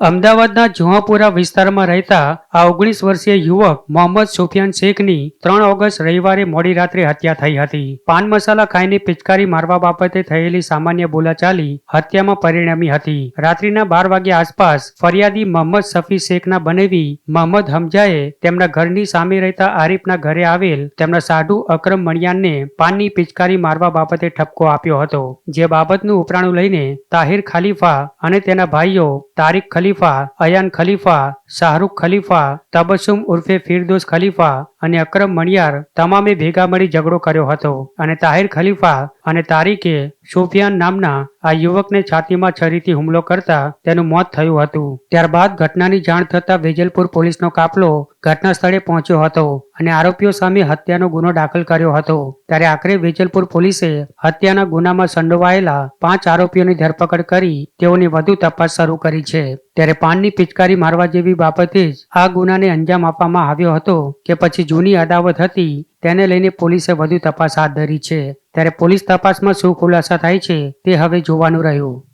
અમદાવાદના જુહાપુરા વિસ્તારમાં રહેતા આ ઓગણીસ વર્ષીય યુવક મોહમ્મદ સુફિયાન શેખની ત્રણ ઓગસ્ટ રવિવારે મોડી રાત્રે હત્યા થઈ હતી. પાન મસાલા ખાઈને પિચકારી મારવા બાબતે થયેલી સામાન્ય બોલાચાલી હત્યામાં પરિણમી હતી. રાત્રિના બાર વાગ્યા આસપાસ ફરિયાદી મોહમ્મદ સફી શેખના બનેવી મોહમ્મદ હમજાએ તેમના ઘરની સામે રહેતા આરીફના ઘરે આવેલ તેમના સાધુ અક્રમ મણિયાનને પાનની પિચકારી મારવા બાબતે ઠપકો આપ્યો હતો. જે બાબતનું ઉપરાણું લઈને તાહિર ખલીફા અને તેના ભાઈઓ તારિક ખલીફા, અયાન ખલીફા, શાહરૂખ ખલીફા તાબસુમ ઉર્ફે ફિરદોસ ખલીફા અને અકરમ મણિયાર તમામે ભેગા મળી ઝઘડો કર્યો હતો. અને તાહિર ખલીફા અને તારીકે સુફિયાન નામના આ યુવકને છાતીમાં છરીથી હુમલો કરતા તેનું મોત થયું હતું. ત્યારબાદ ઘટનાની જાણ થતા વેજલપુર પોલીસનો કાફલો ઘટના સ્થળે પહોંચ્યો હતો અને આરોપીઓ સામે હત્યાનો ગુનો દાખલ કર્યો હતો. ત્યારે આખરે વેજલપુર પોલીસે હત્યાના ગુનામાં સંડોવાયેલા પાંચ આરોપીઓની ધરપકડ કરી તેઓની વધુ તપાસ શરૂ કરી છે. ત્યારે પાનની પિચકારી મારવા જેવી બાબતે જ આ ગુનાને અંજામ આપવામાં આવ્યો હતો કે પછી જૂની અદાવત હતી, તેને લઈને પોલીસે વધુ તપાસ હાથ ધરી છે. ત્યારે પોલીસ તપાસમાં શું ખુલાસા થાય છે, તે હવે જોવાનું રહ્યું.